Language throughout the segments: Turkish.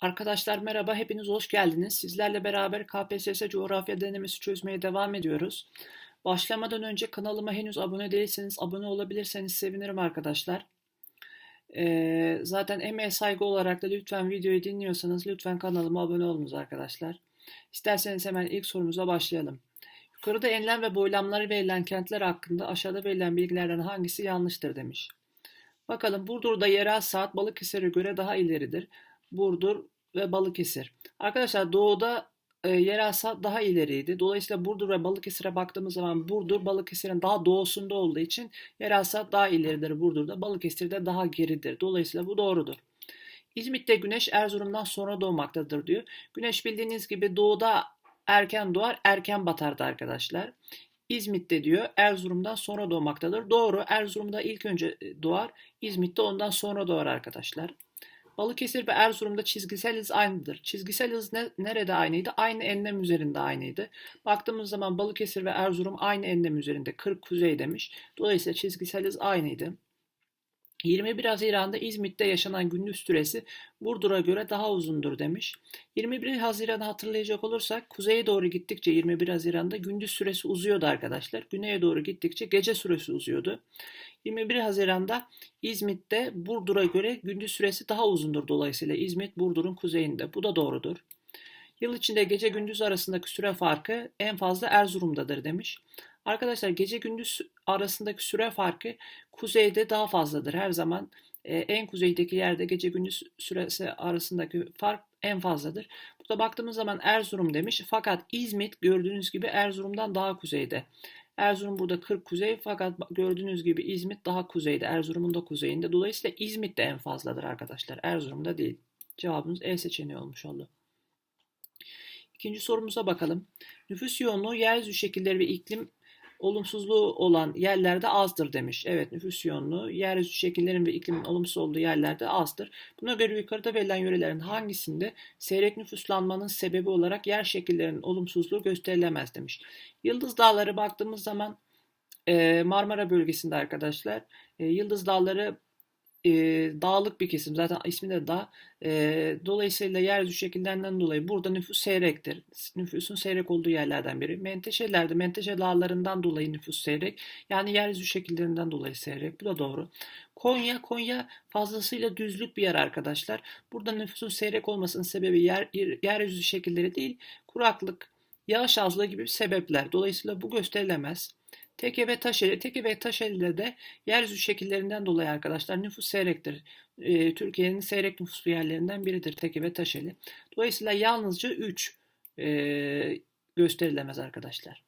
Arkadaşlar merhaba, hepiniz hoş geldiniz. Sizlerle beraber KPSS coğrafya denemesi çözmeye devam ediyoruz. Başlamadan önce kanalıma henüz abone değilseniz abone olabilirseniz sevinirim arkadaşlar. Ee, zaten emeğe saygı olarak da lütfen videoyu dinliyorsanız lütfen kanalıma abone olunuz arkadaşlar. İsterseniz hemen ilk sorumuza başlayalım. Yukarıda enlem ve boylamları verilen kentler hakkında aşağıda verilen bilgilerden hangisi yanlıştır demiş. Bakalım Burdur'da yerel saat Balıkesir'e göre daha ileridir. Burdur ve Balıkesir. Arkadaşlar doğuda e, yerel saat daha ileriydi. Dolayısıyla Burdur ve Balıkesir'e baktığımız zaman Burdur Balıkesir'in daha doğusunda olduğu için yerel saat daha ileridir Burdur'da. Balıkesir'de daha geridir. Dolayısıyla bu doğrudur. İzmit'te güneş Erzurum'dan sonra doğmaktadır diyor. Güneş bildiğiniz gibi doğuda erken doğar, erken batardı arkadaşlar. İzmit'te diyor Erzurum'dan sonra doğmaktadır. Doğru. Erzurum'da ilk önce doğar. İzmit'te ondan sonra doğar arkadaşlar. Balıkesir ve Erzurum'da çizgisel hız aynıdır. Çizgisel hız ne, nerede aynıydı? Aynı enlem üzerinde aynıydı. Baktığımız zaman Balıkesir ve Erzurum aynı enlem üzerinde 40 kuzey demiş. Dolayısıyla çizgisel hız aynıydı. 21 Haziran'da İzmit'te yaşanan gündüz süresi Burdur'a göre daha uzundur demiş. 21 Haziran'ı hatırlayacak olursak kuzeye doğru gittikçe 21 Haziran'da gündüz süresi uzuyordu arkadaşlar. Güneye doğru gittikçe gece süresi uzuyordu. 21 Haziran'da İzmit'te Burdur'a göre gündüz süresi daha uzundur dolayısıyla İzmit Burdur'un kuzeyinde. Bu da doğrudur. Yıl içinde gece gündüz arasındaki süre farkı en fazla Erzurum'dadır demiş. Arkadaşlar gece gündüz arasındaki süre farkı kuzeyde daha fazladır. Her zaman e, en kuzeydeki yerde gece gündüz süresi arasındaki fark en fazladır. Burada baktığımız zaman Erzurum demiş. Fakat İzmit gördüğünüz gibi Erzurum'dan daha kuzeyde. Erzurum burada 40 kuzey fakat gördüğünüz gibi İzmit daha kuzeyde. Erzurum'un da kuzeyinde. Dolayısıyla İzmit de en fazladır arkadaşlar. Erzurum'da değil. Cevabımız E seçeneği olmuş oldu. İkinci sorumuza bakalım. Nüfus yoğunluğu, yeryüzü şekilleri ve iklim olumsuzluğu olan yerlerde azdır demiş. Evet nüfus yoğunluğu yeryüzü şekillerin ve iklimin olumsuz olduğu yerlerde azdır. Buna göre yukarıda verilen yörelerin hangisinde seyrek nüfuslanmanın sebebi olarak yer şekillerinin olumsuzluğu gösterilemez demiş. Yıldız Dağları baktığımız zaman Marmara bölgesinde arkadaşlar Yıldız Dağları e, dağlık bir kesim. Zaten ismi de dağ. E, dolayısıyla yeryüzü şekillerinden dolayı burada nüfus seyrektir. Nüfusun seyrek olduğu yerlerden biri. Menteşelerde, menteşe dağlarından dolayı nüfus seyrek. Yani yeryüzü şekillerinden dolayı seyrek. Bu da doğru. Konya, Konya fazlasıyla düzlük bir yer arkadaşlar. Burada nüfusun seyrek olmasının sebebi yer, yeryüzü şekilleri değil, kuraklık, yağış azlığı gibi sebepler. Dolayısıyla bu gösterilemez. Teke ve Taşeli. Teke ve Taşeli'de de yeryüzü şekillerinden dolayı arkadaşlar nüfus seyrektir. E, Türkiye'nin seyrek nüfuslu yerlerinden biridir Teke ve Taşeli. Dolayısıyla yalnızca 3 e, gösterilemez arkadaşlar.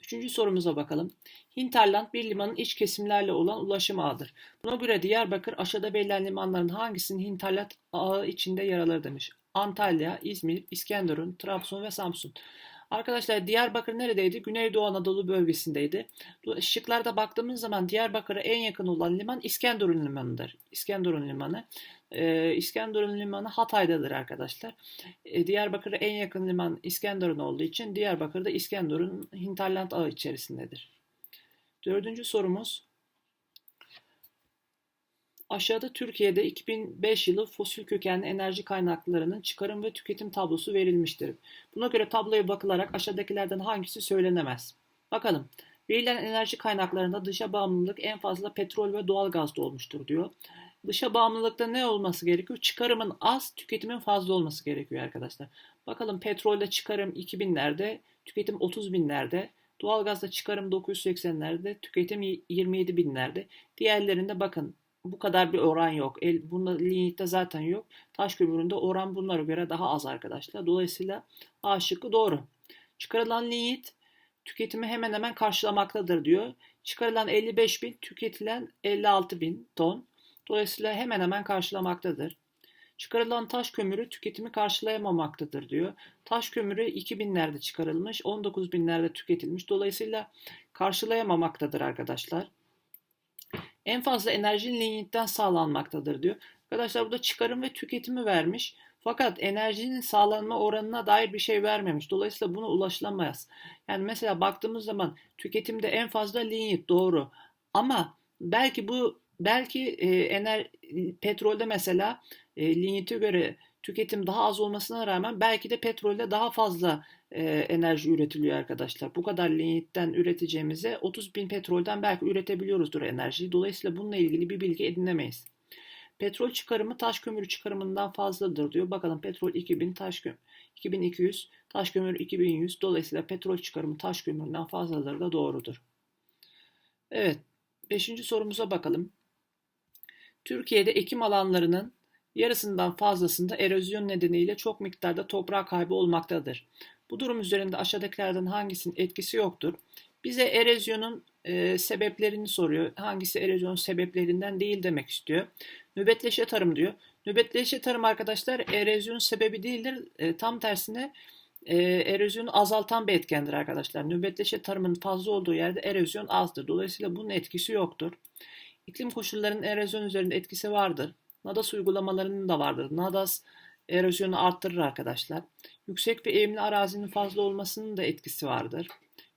Üçüncü sorumuza bakalım. Hinterland bir limanın iç kesimlerle olan ulaşım ağıdır. Buna göre Diyarbakır aşağıda verilen limanların hangisinin Hinterland ağı içinde yer alır demiş. Antalya, İzmir, İskenderun, Trabzon ve Samsun. Arkadaşlar Diyarbakır neredeydi? Güneydoğu Anadolu bölgesindeydi. Şıklarda baktığımız zaman Diyarbakır'a en yakın olan liman İskenderun Limanı'dır. İskenderun Limanı. Ee, İskenderun Limanı Hatay'dadır arkadaşlar. Ee, Diyarbakır'a en yakın liman İskenderun olduğu için Diyarbakır'da İskenderun Hinterland ağı içerisindedir. Dördüncü sorumuz. Aşağıda Türkiye'de 2005 yılı fosil kökenli enerji kaynaklarının çıkarım ve tüketim tablosu verilmiştir. Buna göre tabloya bakılarak aşağıdakilerden hangisi söylenemez? Bakalım. Verilen enerji kaynaklarında dışa bağımlılık en fazla petrol ve doğal gazda olmuştur diyor. Dışa bağımlılıkta ne olması gerekiyor? Çıkarımın az, tüketimin fazla olması gerekiyor arkadaşlar. Bakalım petrolde çıkarım 2000'lerde, tüketim 30 binlerde. Doğalgazda çıkarım 980'lerde, tüketim 27 binlerde. Diğerlerinde bakın bu kadar bir oran yok. El, bunda lignitte zaten yok. Taş kömüründe oran bunlara göre daha az arkadaşlar. Dolayısıyla A şıkkı doğru. Çıkarılan lignit tüketimi hemen hemen karşılamaktadır diyor. Çıkarılan 55 bin, tüketilen 56 bin ton. Dolayısıyla hemen hemen karşılamaktadır. Çıkarılan taş kömürü tüketimi karşılayamamaktadır diyor. Taş kömürü 2000'lerde çıkarılmış, 19 binlerde tüketilmiş. Dolayısıyla karşılayamamaktadır arkadaşlar. En fazla enerji lignitten sağlanmaktadır diyor. Arkadaşlar burada çıkarım ve tüketimi vermiş. Fakat enerjinin sağlanma oranına dair bir şey vermemiş. Dolayısıyla buna ulaşılamaz. Yani mesela baktığımız zaman tüketimde en fazla lignit doğru. Ama belki bu belki e, ener petrolde mesela e, linyite göre tüketim daha az olmasına rağmen belki de petrolde daha fazla e, enerji üretiliyor arkadaşlar. Bu kadar linyitten üreteceğimize 30 bin petrolden belki üretebiliyoruzdur enerjiyi. Dolayısıyla bununla ilgili bir bilgi edinemeyiz. Petrol çıkarımı taş kömürü çıkarımından fazladır diyor. Bakalım petrol 2000, taş kömür 2200, taş kömür 2100. Dolayısıyla petrol çıkarımı taş kömüründen fazladır da doğrudur. Evet, beşinci sorumuza bakalım. Türkiye'de ekim alanlarının yarısından fazlasında erozyon nedeniyle çok miktarda toprak kaybı olmaktadır. Bu durum üzerinde aşağıdakilerden hangisinin etkisi yoktur? Bize erozyonun e, sebeplerini soruyor. Hangisi erozyon sebeplerinden değil demek istiyor. Nöbetleşe tarım diyor. Nöbetleşe tarım arkadaşlar erozyon sebebi değildir. E, tam tersine e, erozyonu azaltan bir etkendir arkadaşlar. Nöbetleşe tarımın fazla olduğu yerde erozyon azdır. Dolayısıyla bunun etkisi yoktur. İklim koşullarının erozyon üzerinde etkisi vardır. NADAS uygulamalarının da vardır. NADAS erozyonu arttırır arkadaşlar. Yüksek ve eğimli arazinin fazla olmasının da etkisi vardır.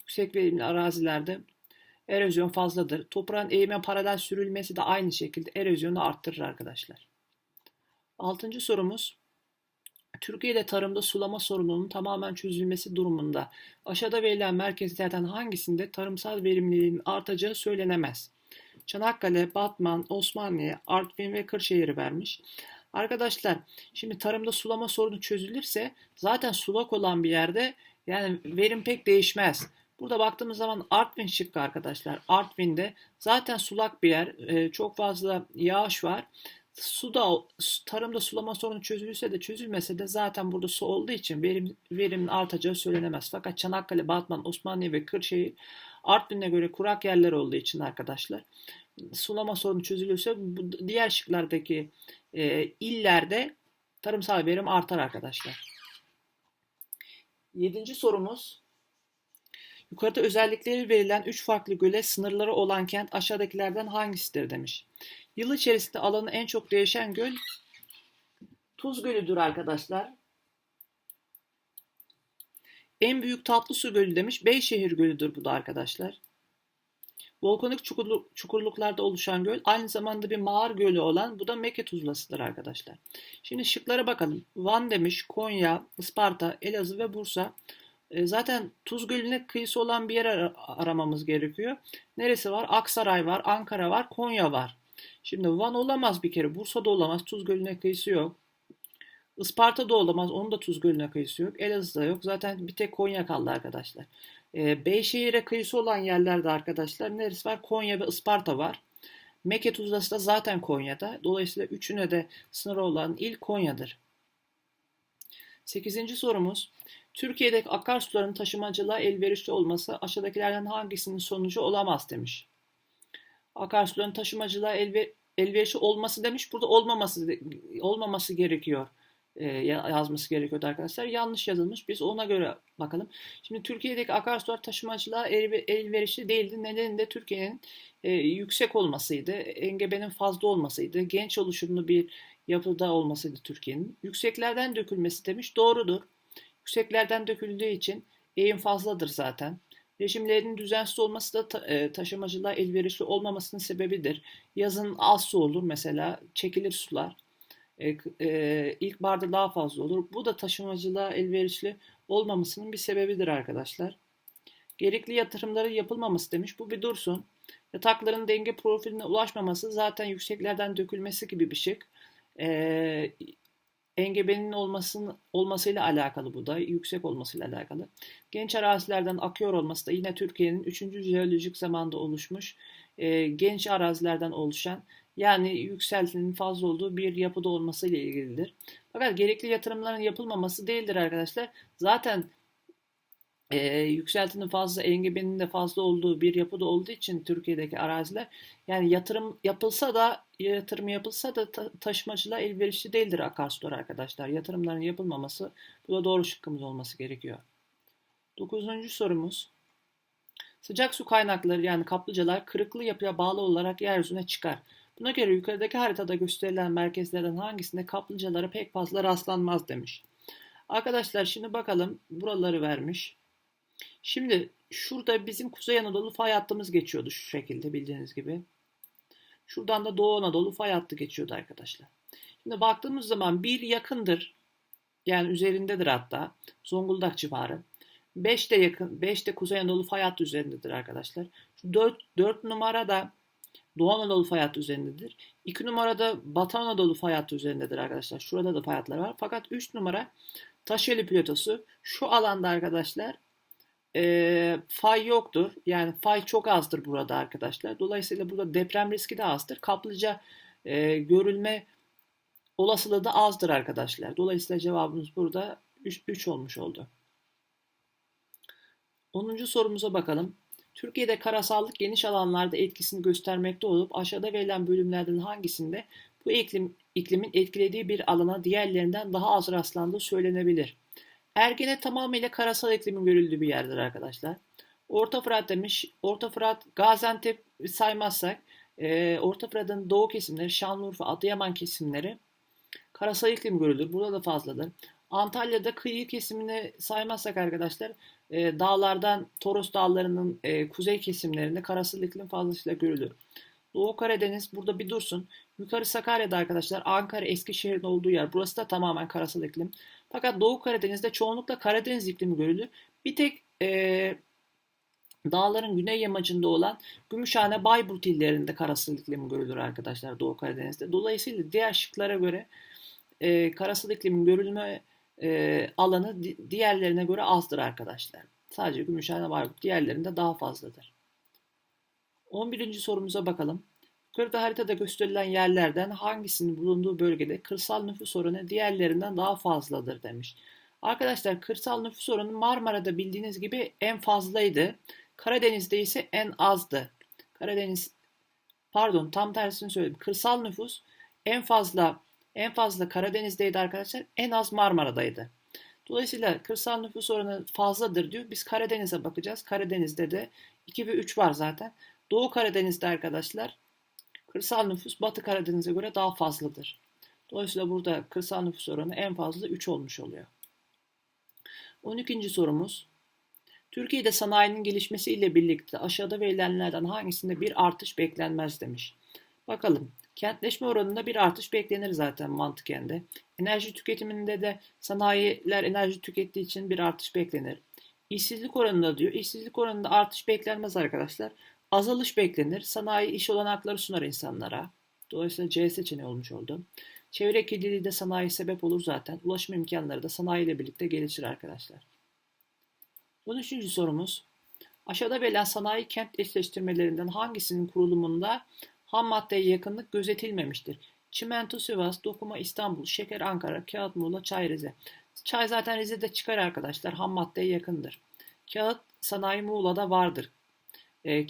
Yüksek ve eğimli arazilerde erozyon fazladır. Toprağın eğime paralel sürülmesi de aynı şekilde erozyonu arttırır arkadaşlar. Altıncı sorumuz. Türkiye'de tarımda sulama sorununun tamamen çözülmesi durumunda aşağıda verilen merkezlerden hangisinde tarımsal verimliliğin artacağı söylenemez. Çanakkale, Batman, Osmaniye, Artvin ve Kırşehir'i vermiş. Arkadaşlar şimdi tarımda sulama sorunu çözülürse zaten sulak olan bir yerde yani verim pek değişmez. Burada baktığımız zaman Artvin şıkkı arkadaşlar. Artvin'de zaten sulak bir yer. E, çok fazla yağış var. Suda tarımda sulama sorunu çözülürse de çözülmese de zaten burada su olduğu için verim, verimin artacağı söylenemez. Fakat Çanakkale, Batman, Osmaniye ve Kırşehir Artvin'e göre kurak yerler olduğu için arkadaşlar sulama sorunu çözülürse bu diğer şıklardaki e, illerde tarımsal verim artar arkadaşlar. Yedinci sorumuz. Yukarıda özellikleri verilen üç farklı göle sınırları olan kent aşağıdakilerden hangisidir demiş. Yıl içerisinde alanı en çok değişen göl Tuz Gölü'dür arkadaşlar. En büyük tatlı su gölü demiş. Beyşehir Gölü'dür bu da arkadaşlar. Volkanik çukurluk, çukurluklarda oluşan göl aynı zamanda bir mağar gölü olan bu da Mekke tuzlasıdır arkadaşlar. Şimdi şıklara bakalım. Van demiş, Konya, Isparta, Elazığ ve Bursa. E, zaten Tuz Gölü'ne kıyısı olan bir yer ar- aramamız gerekiyor. Neresi var? Aksaray var, Ankara var, Konya var. Şimdi Van olamaz bir kere. Bursa'da olamaz. Tuz Gölü'ne kıyısı yok. Isparta'da olamaz. Onun da Tuz Gölü'ne kıyısı yok. Elazığ'da yok. Zaten bir tek Konya kaldı arkadaşlar. E, Beyşehir'e kıyısı olan yerlerde arkadaşlar neresi var? Konya ve Isparta var. Mekke Tuzlası da zaten Konya'da. Dolayısıyla üçüne de sınırı olan il Konya'dır. Sekizinci sorumuz. Türkiye'deki akarsuların taşımacılığa elverişli olması aşağıdakilerden hangisinin sonucu olamaz demiş. Akarsuların taşımacılığa elver, elverişli olması demiş. Burada olmaması olmaması gerekiyor e, yazması gerekiyordu arkadaşlar. Yanlış yazılmış. Biz ona göre bakalım. Şimdi Türkiye'deki akarsular taşımacılığa elverişli değildi. Nedeni de Türkiye'nin e, yüksek olmasıydı. Engebenin fazla olmasıydı. Genç oluşumlu bir yapıda olmasıydı Türkiye'nin. Yükseklerden dökülmesi demiş. Doğrudur. Yükseklerden döküldüğü için eğim fazladır zaten. Rejimlerin düzensiz olması da ta, e, taşımacılığa elverişli olmamasının sebebidir. Yazın az su olur mesela, çekilir sular. E, e, ilkbaharda daha fazla olur. Bu da taşımacılığa elverişli olmamasının bir sebebidir arkadaşlar. Gerekli yatırımların yapılmaması demiş. Bu bir dursun. Yatakların denge profiline ulaşmaması zaten yükseklerden dökülmesi gibi bir şık. E, engebenin olmasının olmasıyla alakalı bu da yüksek olmasıyla alakalı. Genç arazilerden akıyor olması da yine Türkiye'nin 3. jeolojik zamanda oluşmuş e, genç arazilerden oluşan yani yükseltinin fazla olduğu bir yapıda olması ile ilgilidir. Fakat gerekli yatırımların yapılmaması değildir arkadaşlar. Zaten e, yükseltinin fazla, engebenin de fazla olduğu bir yapıda olduğu için Türkiye'deki araziler yani yatırım yapılsa da yatırım yapılsa da ta, taşımacılığa elverişli değildir akarsular arkadaşlar. Yatırımların yapılmaması bu da doğru şıkkımız olması gerekiyor. Dokuzuncu sorumuz. Sıcak su kaynakları yani kaplıcalar kırıklı yapıya bağlı olarak yeryüzüne çıkar. Buna göre yukarıdaki haritada gösterilen merkezlerden hangisinde kaplıcalara pek fazla rastlanmaz demiş. Arkadaşlar şimdi bakalım buraları vermiş. Şimdi şurada bizim Kuzey Anadolu fay hattımız geçiyordu şu şekilde bildiğiniz gibi. Şuradan da Doğu Anadolu fay hattı geçiyordu arkadaşlar. Şimdi baktığımız zaman bir yakındır. Yani üzerindedir hatta. Zonguldak civarı. 5 de yakın, 5 de Kuzey Anadolu fay hattı üzerindedir arkadaşlar. Şu 4, 4 numara da Doğu Anadolu fay hattı üzerindedir. 2 numara Batı Anadolu fay hattı üzerindedir arkadaşlar. Şurada da fay hatları var. Fakat 3 numara Taşeli platosu. Şu alanda arkadaşlar e, fay yoktur. Yani fay çok azdır burada arkadaşlar. Dolayısıyla burada deprem riski de azdır. Kaplıca e, görülme olasılığı da azdır arkadaşlar. Dolayısıyla cevabımız burada 3, 3 olmuş oldu. 10. sorumuza bakalım. Türkiye'de karasallık geniş alanlarda etkisini göstermekte olup aşağıda verilen bölümlerden hangisinde bu iklim, iklimin etkilediği bir alana diğerlerinden daha az rastlandığı söylenebilir. Ergene tamamıyla karasal iklimin görüldüğü bir yerdir arkadaşlar. Orta Fırat demiş. Orta Fırat, Gaziantep saymazsak e, Orta Fırat'ın doğu kesimleri, Şanlıurfa, Adıyaman kesimleri karasal iklim görülür. Burada da fazladır. Antalya'da kıyı kesimini saymazsak arkadaşlar e, dağlardan Toros dağlarının e, kuzey kesimlerinde karasal iklim fazlasıyla görülür. Doğu Karadeniz burada bir dursun. Yukarı Sakarya'da arkadaşlar Ankara Eskişehir'in olduğu yer. Burası da tamamen karasal iklim. Fakat Doğu Karadeniz'de çoğunlukla Karadeniz iklimi görülür. Bir tek e, dağların güney yamacında olan Gümüşhane Bayburt illerinde karasal iklim görülür arkadaşlar Doğu Karadeniz'de. Dolayısıyla diğer şıklara göre e, karasal iklimin görülme e, alanı diğerlerine göre azdır arkadaşlar. Sadece Gümüşhane Bayburt diğerlerinde daha fazladır. 11. sorumuza bakalım. Yukarıda haritada gösterilen yerlerden hangisinin bulunduğu bölgede kırsal nüfus oranı diğerlerinden daha fazladır demiş. Arkadaşlar kırsal nüfus oranı Marmara'da bildiğiniz gibi en fazlaydı. Karadeniz'de ise en azdı. Karadeniz pardon tam tersini söyledim. Kırsal nüfus en fazla en fazla Karadeniz'deydi arkadaşlar. En az Marmara'daydı. Dolayısıyla kırsal nüfus oranı fazladır diyor. Biz Karadeniz'e bakacağız. Karadeniz'de de 2 ve 3 var zaten. Doğu Karadeniz'de arkadaşlar kırsal nüfus Batı Karadeniz'e göre daha fazladır. Dolayısıyla burada kırsal nüfus oranı en fazla 3 olmuş oluyor. 12. sorumuz. Türkiye'de sanayinin gelişmesiyle birlikte aşağıda verilenlerden hangisinde bir artış beklenmez demiş. Bakalım. Kentleşme oranında bir artış beklenir zaten mantıken de. Enerji tüketiminde de sanayiler enerji tükettiği için bir artış beklenir. İşsizlik oranında diyor. İşsizlik oranında artış beklenmez arkadaşlar. Azalış beklenir. Sanayi iş olanakları sunar insanlara. Dolayısıyla C seçeneği olmuş oldu. Çevre kirliliği de sanayi sebep olur zaten. Ulaşım imkanları da sanayi ile birlikte gelişir arkadaşlar. 13. sorumuz. Aşağıda verilen sanayi kent eşleştirmelerinden hangisinin kurulumunda ham maddeye yakınlık gözetilmemiştir? Çimento Sivas, dokuma İstanbul, şeker Ankara, kağıt Muğla, çay Rize. Çay zaten Rize'de çıkar arkadaşlar. Ham maddeye yakındır. Kağıt sanayi Muğla'da vardır e,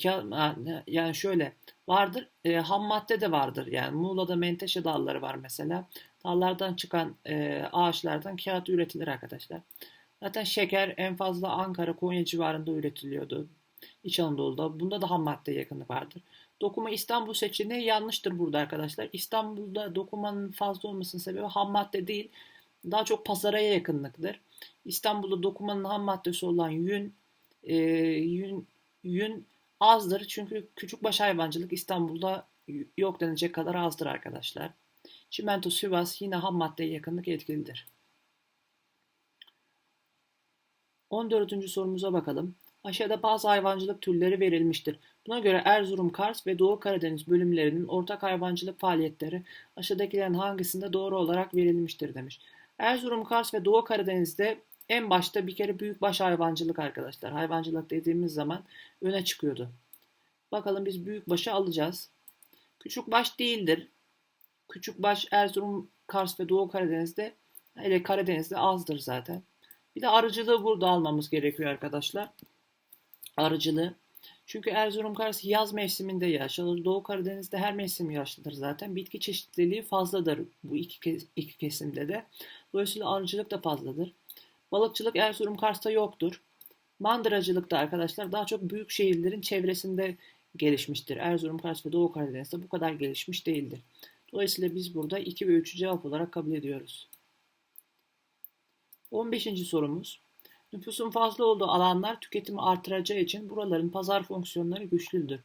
yani şöyle vardır e, ham madde de vardır yani Muğla'da menteşe dalları var mesela dallardan çıkan e, ağaçlardan kağıt üretilir arkadaşlar. Zaten şeker en fazla Ankara, Konya civarında üretiliyordu. İç Anadolu'da. Bunda da ham madde yakınlık vardır. Dokuma İstanbul seçeneği yanlıştır burada arkadaşlar. İstanbul'da dokumanın fazla olmasının sebebi ham madde değil. Daha çok pazaraya yakınlıktır. İstanbul'da dokumanın ham maddesi olan yün, e, yün, yün azdır. Çünkü küçük baş hayvancılık İstanbul'da yok denecek kadar azdır arkadaşlar. Çimento Sivas yine ham maddeye yakınlık etkilidir. 14. sorumuza bakalım. Aşağıda bazı hayvancılık türleri verilmiştir. Buna göre Erzurum, Kars ve Doğu Karadeniz bölümlerinin ortak hayvancılık faaliyetleri aşağıdakilerin hangisinde doğru olarak verilmiştir demiş. Erzurum, Kars ve Doğu Karadeniz'de en başta bir kere büyükbaş hayvancılık arkadaşlar. Hayvancılık dediğimiz zaman öne çıkıyordu. Bakalım biz büyükbaşı alacağız. Küçükbaş değildir. Küçükbaş Erzurum, Kars ve Doğu Karadeniz'de hele Karadeniz'de azdır zaten. Bir de arıcılığı burada almamız gerekiyor arkadaşlar. Arıcılığı. Çünkü Erzurum Kars yaz mevsiminde yaşanır. Doğu Karadeniz'de her mevsim yaşlıdır zaten. Bitki çeşitliliği fazladır bu iki, iki kesimde de. Dolayısıyla arıcılık da fazladır. Balıkçılık Erzurum Kars'ta yoktur. Mandıracılık da arkadaşlar daha çok büyük şehirlerin çevresinde gelişmiştir. Erzurum, Kars ve Doğu Karadeniz'de bu kadar gelişmiş değildir. Dolayısıyla biz burada 2 ve 3'ü cevap olarak kabul ediyoruz. 15. sorumuz. Nüfusun fazla olduğu alanlar tüketimi artıracağı için buraların pazar fonksiyonları güçlüdür.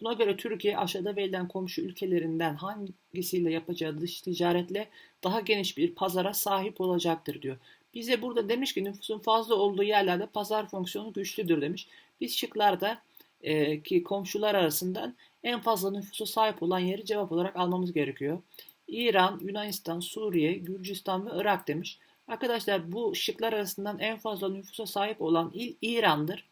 Buna göre Türkiye aşağıda verilen komşu ülkelerinden hangisiyle yapacağı dış ticaretle daha geniş bir pazara sahip olacaktır diyor. Bize burada demiş ki nüfusun fazla olduğu yerlerde pazar fonksiyonu güçlüdür demiş. Biz şıklarda e, ki komşular arasından en fazla nüfusa sahip olan yeri cevap olarak almamız gerekiyor. İran, Yunanistan, Suriye, Gürcistan ve Irak demiş. Arkadaşlar bu şıklar arasından en fazla nüfusa sahip olan il İran'dır.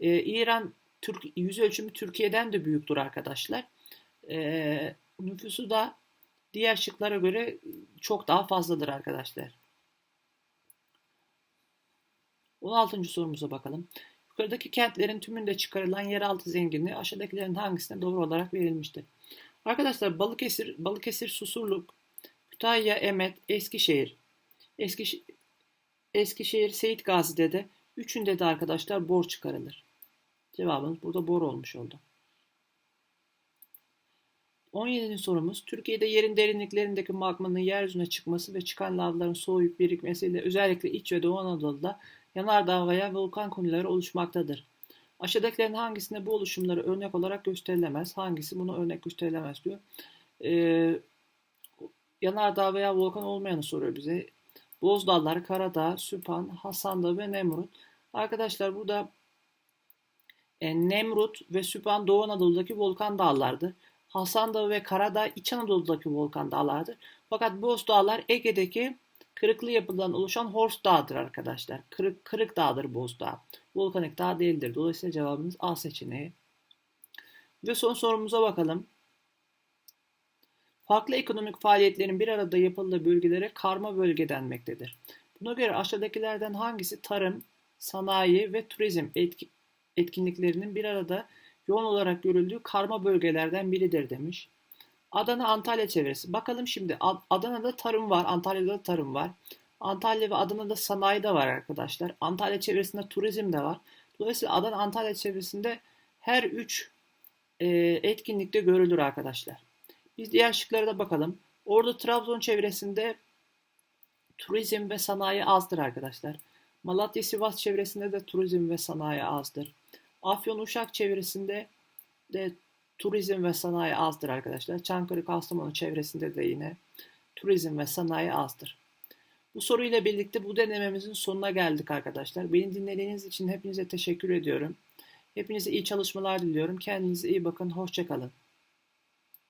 Ee, İran Türk, yüz ölçümü Türkiye'den de büyüktür arkadaşlar. Ee, nüfusu da diğer şıklara göre çok daha fazladır arkadaşlar. 16. sorumuza bakalım. Yukarıdaki kentlerin tümünde çıkarılan yeraltı zenginliği aşağıdakilerin hangisine doğru olarak verilmiştir? Arkadaşlar Balıkesir, Balıkesir, Susurluk, Kütahya, Emet, Eskişehir. Eskiş, Eskişehir, Seyit Gazi'de de üçünde de arkadaşlar bor çıkarılır. Cevabımız burada bor olmuş oldu. 17. sorumuz Türkiye'de yerin derinliklerindeki magmanın yeryüzüne çıkması ve çıkan lavların soğuyup birikmesiyle özellikle İç ve Doğu Anadolu'da yanardağ veya volkan konileri oluşmaktadır. Aşağıdakilerin hangisinde bu oluşumları örnek olarak gösterilemez? Hangisi bunu örnek gösterilemez diyor. Ee, yanardağ veya volkan olmayanı soruyor bize. Bozdağlar, Karadağ, Süphan, Hasandağ ve Nemrut. Arkadaşlar burada e, Nemrut ve Süphan Doğu Anadolu'daki volkan dağlardır. Hasan ve Karadağ İç Anadolu'daki volkan dağlardır. Fakat Boz Dağlar Ege'deki kırıklı yapıdan oluşan Horst Dağı'dır arkadaşlar. Kırık, kırık dağdır Boz Dağı. Volkanik dağ değildir. Dolayısıyla cevabımız A seçeneği. Ve son sorumuza bakalım. Farklı ekonomik faaliyetlerin bir arada yapıldığı bölgelere karma bölge denmektedir. Buna göre aşağıdakilerden hangisi tarım, sanayi ve turizm etki, etkinliklerinin bir arada yoğun olarak görüldüğü karma bölgelerden biridir demiş. Adana Antalya çevresi. Bakalım şimdi Adana'da tarım var, Antalya'da da tarım var. Antalya ve Adana'da sanayi de var arkadaşlar. Antalya çevresinde turizm de var. Dolayısıyla Adana Antalya çevresinde her üç e, etkinlikte görülür arkadaşlar. Biz diğer şıklara da bakalım. Orada Trabzon çevresinde turizm ve sanayi azdır arkadaşlar. Malatya Sivas çevresinde de turizm ve sanayi azdır. Afyon Uşak çevresinde de turizm ve sanayi azdır arkadaşlar. Çankırı Kastamonu çevresinde de yine turizm ve sanayi azdır. Bu soruyla birlikte bu denememizin sonuna geldik arkadaşlar. Beni dinlediğiniz için hepinize teşekkür ediyorum. Hepinize iyi çalışmalar diliyorum. Kendinize iyi bakın. Hoşçakalın.